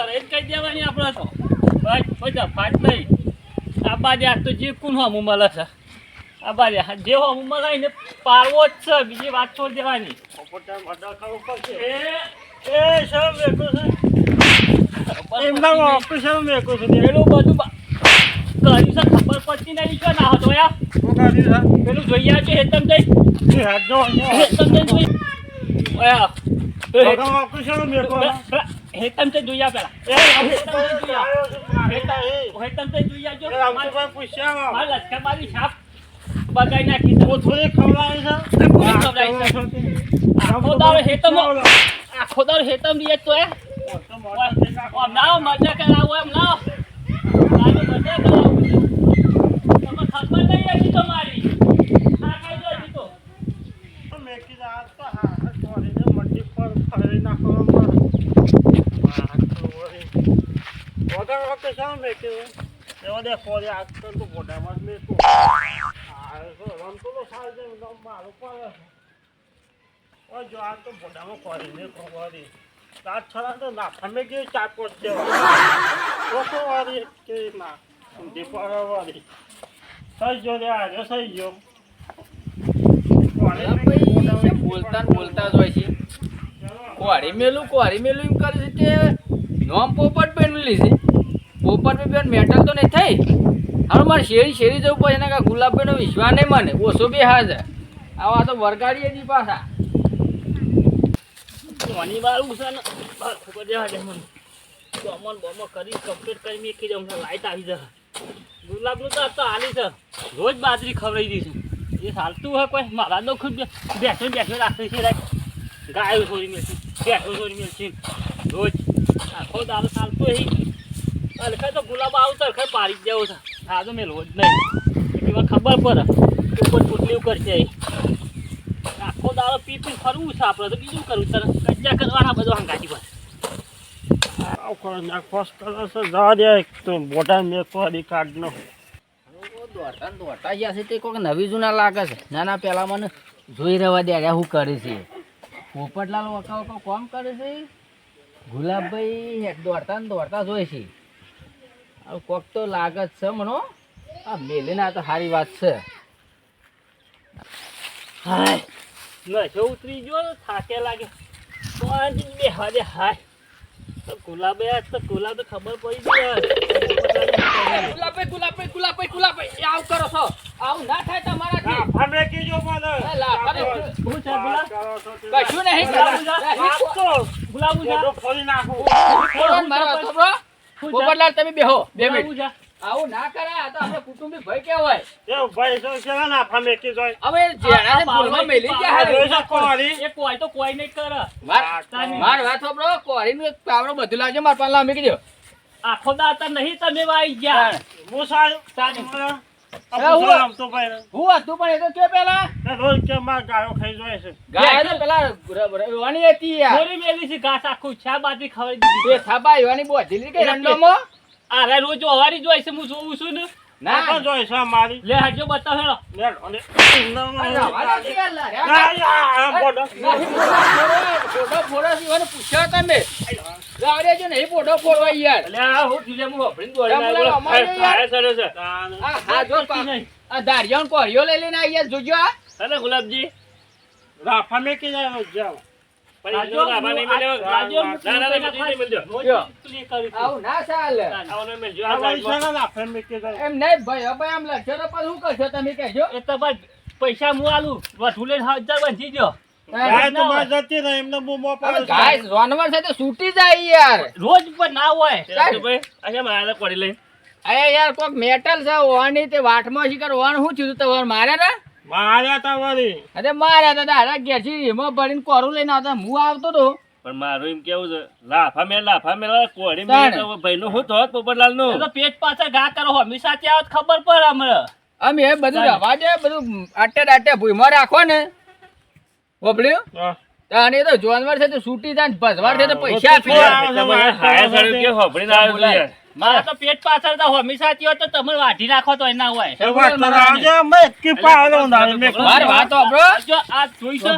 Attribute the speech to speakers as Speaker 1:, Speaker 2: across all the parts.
Speaker 1: હોય લડાઈ જ દેવાની આપણે. તો બસ બધા ફાટ નહીં. આ બાજુ આ તો જે કુન હમું મળે છે? આ બાજુ જે હમું મળે ને પારવો જ છે બીજી વાત છોડી દેવાની. એ એ શરમ છે.
Speaker 2: એમના ઓફિસર મેકો છે.
Speaker 1: પેલું બધું કર્યું છે ખબર પડતી નહીં શું ના હતો યાર
Speaker 2: શું કર્યું
Speaker 1: પેલું જોઈ આવજો હેતમ જઈ.
Speaker 2: છે.
Speaker 1: હેતમ જઈ જોઈ. ઓયા.
Speaker 2: ઓફિસર મેકો
Speaker 1: હેતમ તે જોઈ પેલા. એ હેતમ જઈ જોઈ આવ. હેતમ તે જોઈ આવજો.
Speaker 2: એ રામજીભાઈ પૂછ્યા
Speaker 1: મારા લશ્કર મારી છાપ બગાઈ નાખી છે.
Speaker 2: થોડી ખવડાવે છે?
Speaker 1: કોની ખવડાવી છે? આખો દાડો હેતમ આખો દાડો હેતમ રીએ તો એ ઓમ લાવો મજા કરાવો એમ લાવો મજા કરાવો તમે ખબર નહીં હજી તો મારી આ કઈ દો હજી તો
Speaker 2: મેં કીધું આ તો હા ચોરીને મંડી પર ફરી નાખવામાં આ તો વળી. બધા ઓફિસર મેં કીધું એવા દે ફોરી આ તો તું મોઢામાં જ. આ તો રમતો તો સારું છે, મારું પણ. જો આ તો મોઢામાં ફરીને ખવડાવી. રાત છડા તો નાખા મેં કીધું ચાર પાંચ દેવા. કે ના પડે વાળી. થઈ ગયો રે આજે ગયો
Speaker 3: ભાઈ છે બોલતા બોલતા જ હોય છે કોરી મેલું કોરી મેલું એમ કરે છે કે નોમ પોપટ પહેરેલી છે પોપટ બેન મેટલ તો નહીં થઈ. હવે મારે શેરી શેરી જવું પડે, એના કાંઈ ગુલાબભાઈનો વિશ્વાસ નહીં મને. ઓછો બી હાજર આવા તો વરગાડીએ જી પાછા.
Speaker 1: કોની વાળું છે ને? બસ ખબર દે મને. બોમન બોમો કરી કમ્પ્લીટ કરી મેકી દઉં હમણાં લાઇટ આવી જશે. ગુલાબનું તો તો હાલી રોજ બાજરી ખવડાવી દઈશું એ ચાલતું હોય કોઈ? મારા તો ખુદ બેઠો બેઠો રાખે છે ગાયો છોડી મેળશે બેઠો છોડી મેળશે. રોજ આખો દારો ચાલતું હોય. અલખાય તો ગુલાબ આવું તો અલખાય પાડી જ જવું છે. આ તો મેં રોજ નહીં. એટલી વાર ખબર પડે. ઉપર પોટલી કરશે આખો દાડો પી પી ફરવું છે આપણે. તો બીજું કરવું તરત કજ્જા કરવાના બધો હંગાતી પર
Speaker 2: નાખવાસ જવા દે તો મોટા મેં તો અડી કાર્ડ નો
Speaker 3: દોડતા ને ગયા છે તે કોઈક નવી જૂના લાગે છે. નાના ના પેલા મને જોઈ રહેવા દે શું કરે છે. પોપટલાલ વખા વખા કોમ કરે છે? ગુલાબભાઈ દોડતા ને દોડતા જોઈ છે. કોક તો લાગત છે મનો આ મેલીને તો સારી વાત છે.
Speaker 1: હાય. નશો ઉતરી ગયો થાકે લાગે. પાંચ બે હાજે હાય. તો ગુલાબે આજ તો ગુલાબ તો ખબર પડી ગઈ
Speaker 3: આવું કરો છો. આવું ના થાય તમારાથી.
Speaker 2: અમે કીજો મને.
Speaker 1: હું છે ગુલાબ?
Speaker 3: કશું નહીં.
Speaker 1: ગુલાબ છે
Speaker 2: મોઢું ફોડી નાખું.
Speaker 3: છોડો મારો છોકરો. પોપટલાલ તમે બેહો બે મિનિટ. આવું ના કરાય આ તો આપણે કુટુંબી ભાઈ કહેવાય.
Speaker 2: એ ભાઈ તો કેવા ના ફામે કે જોય
Speaker 3: હવે જેણાને ભૂલમાં મેલી ગયા હારે.
Speaker 2: જોઈ છે કોરી.
Speaker 1: એ કોઈ તો કોઈ નહીં કરે.
Speaker 3: માર માર વાત બ્રો કોરીનું એક પાવડો બધું લાગે માર પાલા અમે મૂકી દો
Speaker 1: આખો દાતા નહીં તમે વાઈ ગયા.
Speaker 2: હું સારું.
Speaker 1: સારું.
Speaker 2: મને
Speaker 3: એ
Speaker 2: આ
Speaker 3: હું-
Speaker 2: પૂછો રમતો ભાઈ
Speaker 3: હું હતું પણ એ તો કે પેલા
Speaker 2: ને
Speaker 1: જોઈ હું જોઉં છું ને
Speaker 2: ના
Speaker 3: ના
Speaker 2: જોઈ છે મારી
Speaker 1: લે હાજો બતાવ હેડો
Speaker 2: અને
Speaker 3: લા, રે.
Speaker 2: ના યાર બોડો
Speaker 3: નહીં, ફોટો યુવાને પૂછ્યો તમે લાવ દેજો નહીં ફોટો ફોડવા યાર.
Speaker 1: એટલે આ હું ઢીલે હું વાપરીને દોડી
Speaker 3: તમે
Speaker 1: નાખ્યો.
Speaker 3: અમારે
Speaker 1: આ છે.
Speaker 3: આ હા જો આ ધારિયાનો કોરિયો લઈ લઈને આવી જોજો આ.
Speaker 1: હે ગુલાબજી.
Speaker 2: રાફા મે કી જાવ છે
Speaker 1: પૈસા હું આલુ. વધુ લઈને હજાર બંધી.
Speaker 2: ગાય તો
Speaker 3: તો છૂટી જાય યાર.
Speaker 1: રોજ ના હોય. પડી લઈ
Speaker 3: અરે યાર કોક મેટલ છે તે વાટમાં ઓન શું થયું તમારે? મારે ને
Speaker 2: માર્યા તા વળી.
Speaker 3: અરે માર્યા હતા દાદા ઘેરથી એમાં ભરીને કોરું લઈને આવતા. હું આવતો તો.
Speaker 1: પણ મારું એમ કેવું છે લાફા મેં લાફા મેં કોડી. મેં ભાઈ નું શું થોત પોપટલાલનું પેટ પાછળ ઘા કરો હંમેશા ત્યાં ખબર પડે હમણાં
Speaker 3: અમે બધું. રવા દે બધું આટે ભૂઈમાં રાખો ને. બોબલ્યું અને તો જોનવર છે તો છૂટી જાય ને છે તો પૈસા આપી.
Speaker 1: હાયા છું.
Speaker 4: મારા તો પેટ પાછળ તો હંમેશા થયો તો તમે વાઢી નાખો તો એના હોય.
Speaker 2: એ વાત
Speaker 3: સાંભળો.
Speaker 4: જો આ જોઈશો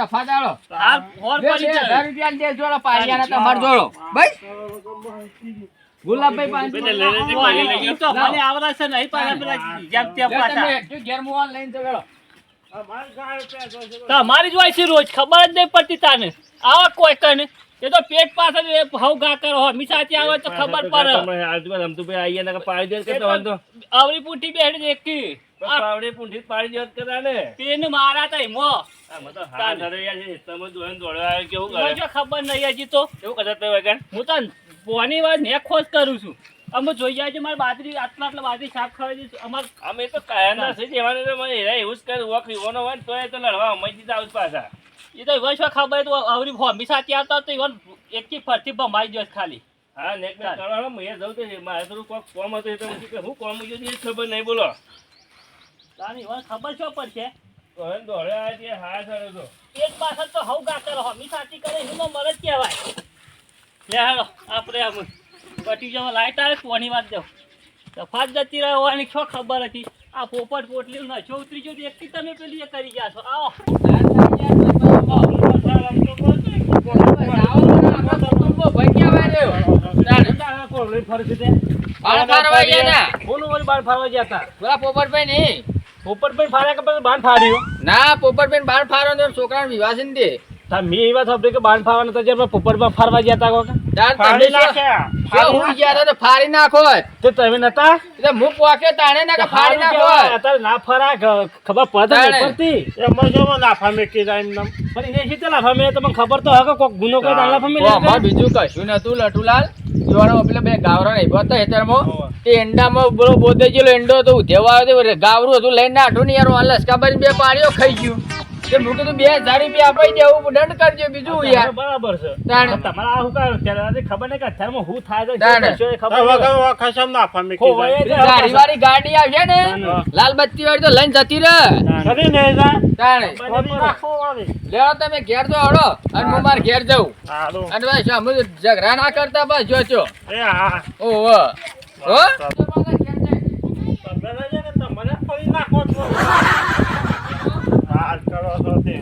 Speaker 3: સફા ચાલો.
Speaker 4: આ હોર પડી
Speaker 3: બે
Speaker 4: જાય.
Speaker 3: રૂપિયા દે જોડો પાયાના તમારે જોડો. બસ ગુલાબભાઈ પાંચ
Speaker 4: પેલે લેરેજી પાડી લઈ ગયો મને આવડે નહીં પાડે જેમ તેમ પાછા.
Speaker 3: તમે હેઠું ઘેર મોહન લઈને તો
Speaker 4: તમારી જ હોય છે રોજ ખબર જ નહીં પડતી તાને. આવા કોઈ કને એ તો પેટ પાછળ હવ ગા કરો ત્યાં આવે તો ખબર પડે.
Speaker 5: તમે આજુબાજુ રમતુભાઈ આઈએ ને પાડી દે કે
Speaker 4: તો
Speaker 5: તો
Speaker 4: આવડી પૂંઠી બેઠી દેખી
Speaker 5: પૂંઠી પાડી દેત કરા ને
Speaker 4: પેન મારા તઈ મો
Speaker 5: તો યાર તમે દોડવા કેવું કરે?
Speaker 4: ખબર નહીં હજી તો.
Speaker 5: એવું કદાચ વગર
Speaker 4: હું તો પોની વાત ને ખોજ કરું છું. અમે જોઈ જાય છે મારે બાજરી આટલા આટલા બાજરી શાક ખવાઈ દઈશું અમાર
Speaker 5: અમે તો કાયમના છે જેવાને તો મને હેરા એવું જ કરે વખ યુવાનો હોય ને તોય તો લડવા અમે દીધા આવું પાછા.
Speaker 4: એ તો વૈશ્વ ખબર તો આવડી ફોમી સાથે આવતા તો ઈવન એકથી ફરતી ભમાઈ ગયો છે ખાલી.
Speaker 5: હા ને કરવાનો મેં જવું તો મારે થોડું કોક કોમ હતું એટલે કે હું કોમ છે એ ખબર નહીં બોલો.
Speaker 4: તારે ઈવન ખબર શું પડશે?
Speaker 5: ને દોડે તે હા સર તો.
Speaker 4: એક પાછળ તો હવ ગાતર હોમી સાથી કરે એનો મરજ કહેવાય. લે હાલો આપણે આમ બટી જવા લાઈટ આવે કોની વાત જાવ તફાત જતી રહે હોવાની શું ખબર હતી? આ પોપટ પોટલી નશો ઉતરી ગયો એકથી તમે પેલી એ કરી ગયા છો. આવો.
Speaker 5: છે
Speaker 3: ના.
Speaker 5: બાર
Speaker 3: પોપટભાઈ
Speaker 5: ફાર્યા બાર ફાડ્યો
Speaker 3: ના પોપટભાઈ બાળ ફારવા દો છોકરાનો વિવાહ છે ને તે
Speaker 5: તા મેં એ વાત સાંભળી કે બાણ ફાવાના નતા જ્યારે પોપટમાં ફરવા ગયા હતા કોક?
Speaker 2: ફાડી નાખ્યા.
Speaker 3: હું ગયા તો ફાડી નાખો
Speaker 5: તો તમે નતા?
Speaker 3: એટલે હું પોકે તાણે ના કે ફાડી નાખો
Speaker 5: અત્યારે ના ફરા ખબર પડે પડતી.
Speaker 2: એમાં જો ના ફામે કે જાય એમ
Speaker 5: પણ એને શી લાફા ફામે તમને ખબર તો હકે કોક ગુનો કોઈ દાળ ફામે લે
Speaker 3: તો બીજું કશું નતું લટુલાલ જોવાનો પેલો બે ગાવરા નહીં બોલતા હેતરમાં. તે એંડામાં બોલો બોદે જેલો એંડો હતો ઉધેવા આવ્યો તો ગાવરું હતું લઈને નાઠું ને યાર લસકાબાજી બે પાડ્યો ખાઈ ગયું. તે મેં કીધું બે હજાર રૂપિયા અપાઈ દેવું દંડ કરજો બીજું યાર.
Speaker 5: બરાબર છે.
Speaker 3: તાણે.
Speaker 5: તમારે આ હું કાંઈ ત્યારે આજે ખબર નહીં કે અત્યારમાં હું થાય છે, ખબર
Speaker 2: મેકી
Speaker 5: ખોવાય
Speaker 2: જાય.
Speaker 5: જ.
Speaker 3: ગાડી વાળી ગાડી આવશે ને. લાલ બત્તી વાળી તો લઈને જતી રહે.
Speaker 2: ખરી ને
Speaker 3: તાણે. લેવો તમે ઘેર તો હળો અને હું માર ઘેર જઉં. અને ભાઈ શું અમે ઝઘડા ના કરતા બસ જોજો
Speaker 2: એ હા.
Speaker 3: ઓહો. હો?
Speaker 2: ને તમને નાખો છો. વાત કરો છો તે.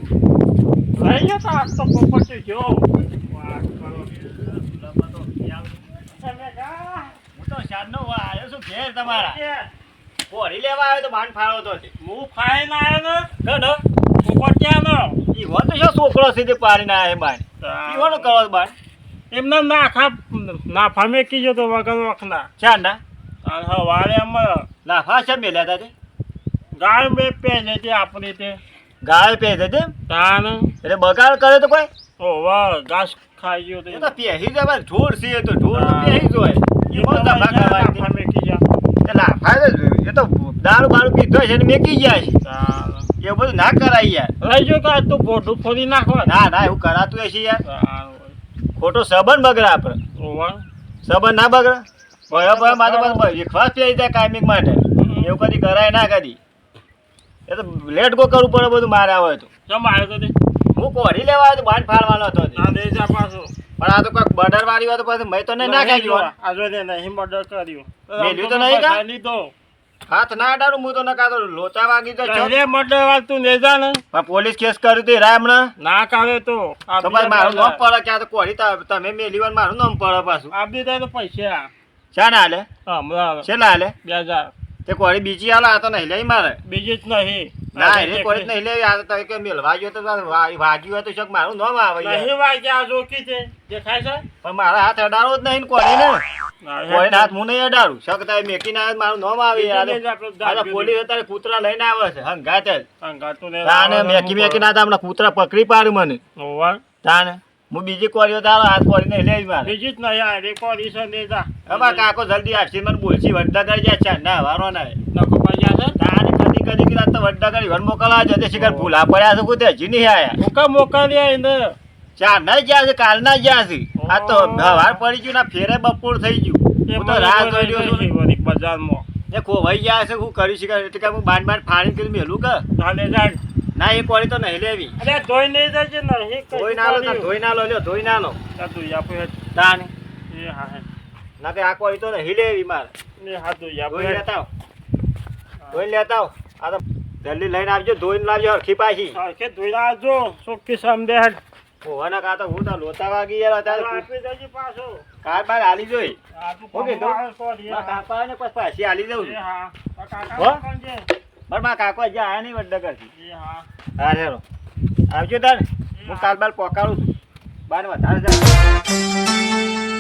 Speaker 2: લઈ જતો આજ તો જો. વાત કરો. તમે જા.
Speaker 4: હું તો શાદનો આવ્યો છું ઘેર તમારા લેવા આવ્યો તો બાન ફાળો તો
Speaker 2: હું આવ્યો ને.
Speaker 4: ઈ હો તો શું છોકરો સીધે ના આવ્યો બાન ઈ હોનો કરો બાન
Speaker 2: એમને નાખા નાફા મેકી તો વગર વખના
Speaker 4: ચાંદા
Speaker 2: અને હવારે અમે
Speaker 4: લાફા છે મેલ્યા તા તે
Speaker 2: ગાય બે પહેલે તે આપણી તે
Speaker 4: ગાય પે દે તે?
Speaker 2: તાન.
Speaker 4: એટલે બગાડ કરે તો કોઈ?
Speaker 2: ઓવા ઘાસ ખાઈ ગયો
Speaker 4: તો
Speaker 2: તે
Speaker 4: તો પહેરી જવાય ઢોર છે તો ઢોર તો પહેરી જ હોય. એ બહુ ભાગા કરવાની
Speaker 2: નાફા મેકી જા
Speaker 4: એ ફાયદો એ તો દારૂ બારૂ પીધો છે ને મેકી ગયા છે. એ બધું ના કરાય યાર.
Speaker 2: લઈ જો કા તો ભોટું ફોડી નાખો
Speaker 4: ના ના એવું કરાતું હશે યાર. ખોટો સબન બગડા આપણે.
Speaker 2: ઓ
Speaker 4: વાહ. સબન ના બગડે. બરાબર મારે તો ખાસ થઈ જાય કાયમિક માટે. એવું કદી કરાય ના કદી. એ તો લેટ ગો કરવું પડે બધું મારે આવે તો.
Speaker 2: આવ્યો તો
Speaker 4: હું કોરી લેવા આવ્યો બાંધ ફાડવાનો હતો
Speaker 2: ના દે જા પાછું.
Speaker 4: પણ આ તો કોઈક બર્ડર વાળી હોય તો પછી મેં તો નહીં નાખાઈ ગયો
Speaker 2: આજે ને નહીં બર્ડર કર્યું.
Speaker 4: મેલ્યું તો નહીં કા?
Speaker 2: લીધો.
Speaker 4: હાથ ના અડાડું હું તો નકા કાતો લોચા વાગી તો છો.
Speaker 2: પહેલે મર્ડર વાળ તું ને જા ને.
Speaker 4: પણ પોલીસ કેસ કર્યું તે રામ ને
Speaker 2: ના કાવે તો
Speaker 4: તો પછી મારું નામ પડે ક્યાં તો કોરી તમે મેલી વાર મારું નામ પડે પાછું.
Speaker 2: આપી દે તો પૈસા.
Speaker 4: શા ના હાલે
Speaker 2: હમણાં
Speaker 4: છેલ્લા હાલે?
Speaker 2: બે હજાર.
Speaker 4: તે કોળી બીજી આલા આ તો નહીં લઈ મારે.
Speaker 2: બીજી જ નહીં.
Speaker 4: ના એ કોળી નહીં લે આ તો કે મેલવા ગયો તો વાગ્યું હોય તો શક મારું નામ આવે.
Speaker 2: નહીં વાગ્યા જોકી છે. દેખાય છે?
Speaker 4: પણ મારા હાથ અડાડો જ નહીં ને કોરીને હાથ હું નહીં અડાડું. શક તમે મેકી ના મારું નામ આવે યાર. તો પોલીસ અત્યારે કૂતરા લઈને આવે છે. હંગાતે હંગાતું મેકી મેકી ના હમણાં કૂતરા પકડી પાડ્યું મને. તાને? હું બીજી કોળીઓ તારો હાથ કોળીને લે માર.
Speaker 2: બીજી જ નહીં આ કોળી છે ને જા.
Speaker 4: હવે કાકો જલ્દી આખી મને બોલશી વડડા કરી જાય છે. ના વારો ના
Speaker 2: નકો પૈસા છે?
Speaker 4: તાને કદી કદી કે રાત તો વડ્ડા કરી વન મોકલવા જતે શિકાર ભૂલા પડ્યા છે કુતે હજી નહીં આયા.
Speaker 2: મોકા મોકલ્યા એને.
Speaker 4: ચાર ના ગયા છે કાલ ના ગયા છે. આ તો વાર પડી ગયું ના ફેરે બપોર થઈ ગયું. હું તો રાહ રહ્યો છું.
Speaker 2: બજારમાં.
Speaker 4: એ ખોવાઈ ગયા છે હું કરી શિકાર એટલે કે હું બાંધ બાંધ ફાણી કરી મેલું કે?
Speaker 2: ચાલે જાય
Speaker 4: ના એક વાળી તો નહીં લેવી.
Speaker 2: અરે ધોઈ નહીં છે નહીં
Speaker 4: ધોઈ ના લો તાર ધોઈ ના લો લ્યો ધોઈ ના લો
Speaker 2: તું આપે
Speaker 4: તાને
Speaker 2: એ હા હે.
Speaker 4: ના કે આખો તો નહીં લેવી માર.
Speaker 2: ને હાથ ધોઈ
Speaker 4: ધોઈ
Speaker 2: આપણે
Speaker 4: લેતા આવો. ધોઈ લેતા આ તો જલ્દી લઈને આવજો ધોઈને લાવજો હરખી પાછી.
Speaker 2: સરખે ધોઈ આવજો ચોખ્ખી સમજે હેડ
Speaker 4: ઓવાના કા તો હું તો લોતા વાગી યાર અત્યારે.
Speaker 2: આપી દેજો પાછો.
Speaker 4: કાર બાર હાલી જોઈ. ઓકે,
Speaker 2: તો
Speaker 4: કાપા ને પછી પાછી હાલી દઉં
Speaker 2: હા. કાકા
Speaker 4: હો?
Speaker 2: કોણ છે?
Speaker 4: પણ મારા કાકો હજી આયા નહીં વડનગરથી.
Speaker 2: હા.
Speaker 4: ચાલો આવજો તાર હું કાલ બાર પહોંચાડું છું. બાર વધારે જાય